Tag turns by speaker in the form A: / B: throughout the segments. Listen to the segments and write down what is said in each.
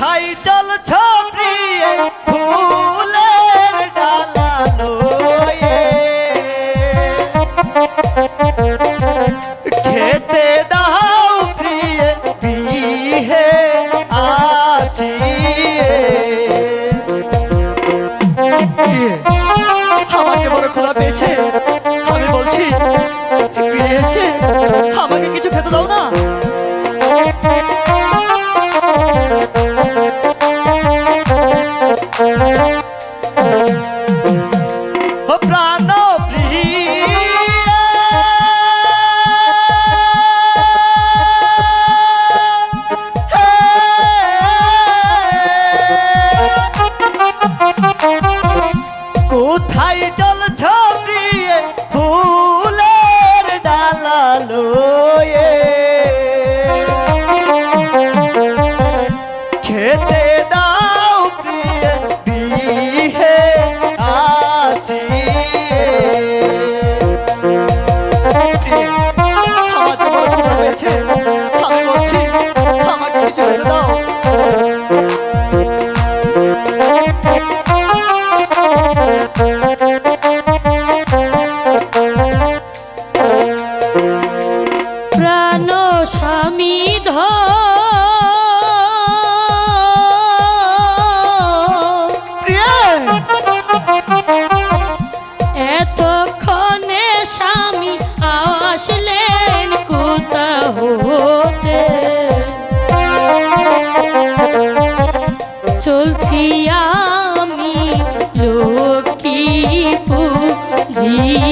A: কোথায় চলছ প্রিয়? ফুলের ডালা লয়ে খেতে দাও প্রিয় বিহে
B: আসি। Yeah.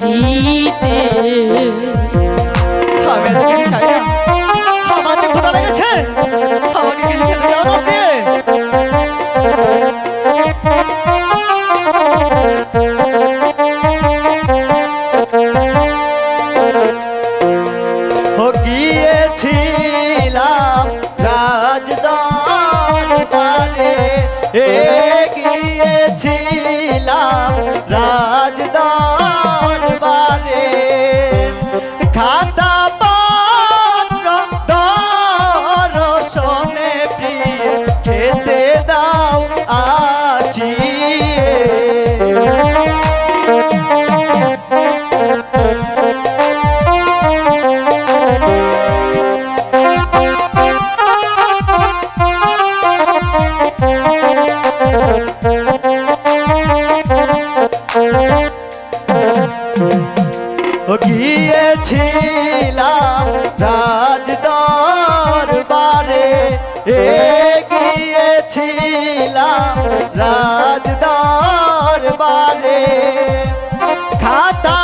B: জিতে
A: আমাকে খোলা লেগেছে। আমাকে কিছু খেতে দাও গিয়েছিলাম রাজদান এ গিয়ে গিয়েছিলাম রাজ দরবারে এ গিয়েছিলাম রাজ দরবারে খাতা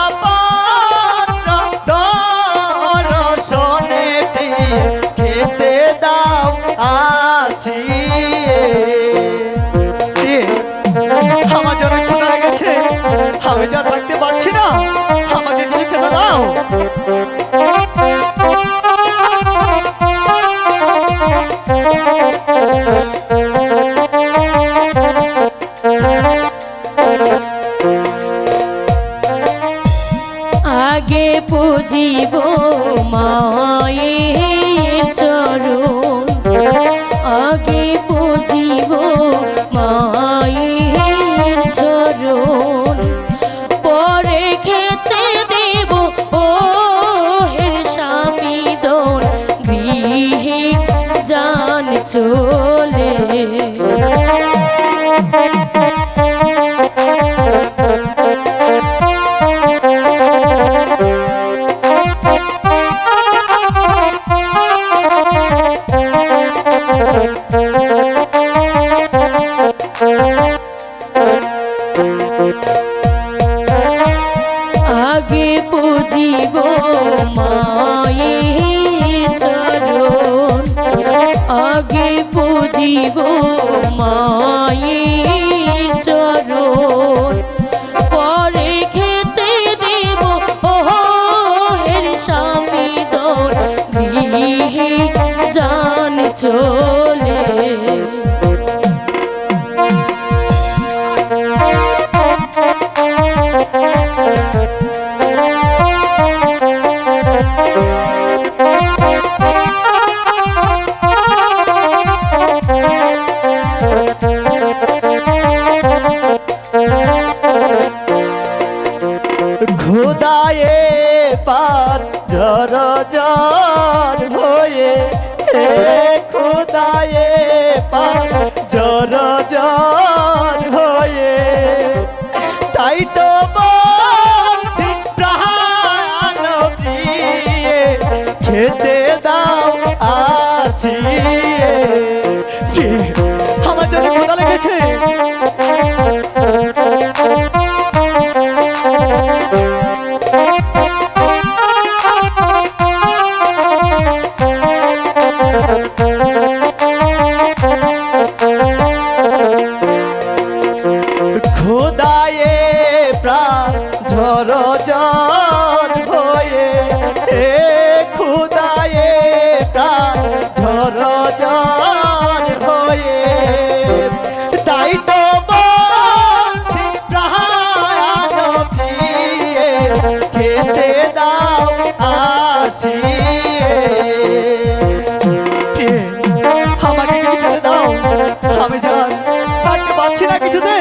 A: খেতে দাও আসি। আমি যা পারছি না আমাকে কিছু খেতে দাও।
B: আগে পুজিব মায়ের চরণ আগে চলে জীব মায়ের চরণ। পরে খেতে দেব ও হের স্বামী দর জান চলে
A: পার জর জর হয়ে হে খুদায়ে পার জর জর হয়ে। তাই তো বলছি, প্রাণ খেতে দাও আসিয়ে ঝর হয়ে হে খোদায়ে প্রাণ ঝর হয়ে তাই তো বলছি প্রাণ দিয়ে খেতে দাও আসিয়ে? আমাকে কিছু খেতে দাও, আমি জান থাকতে পারছি না কিছুতে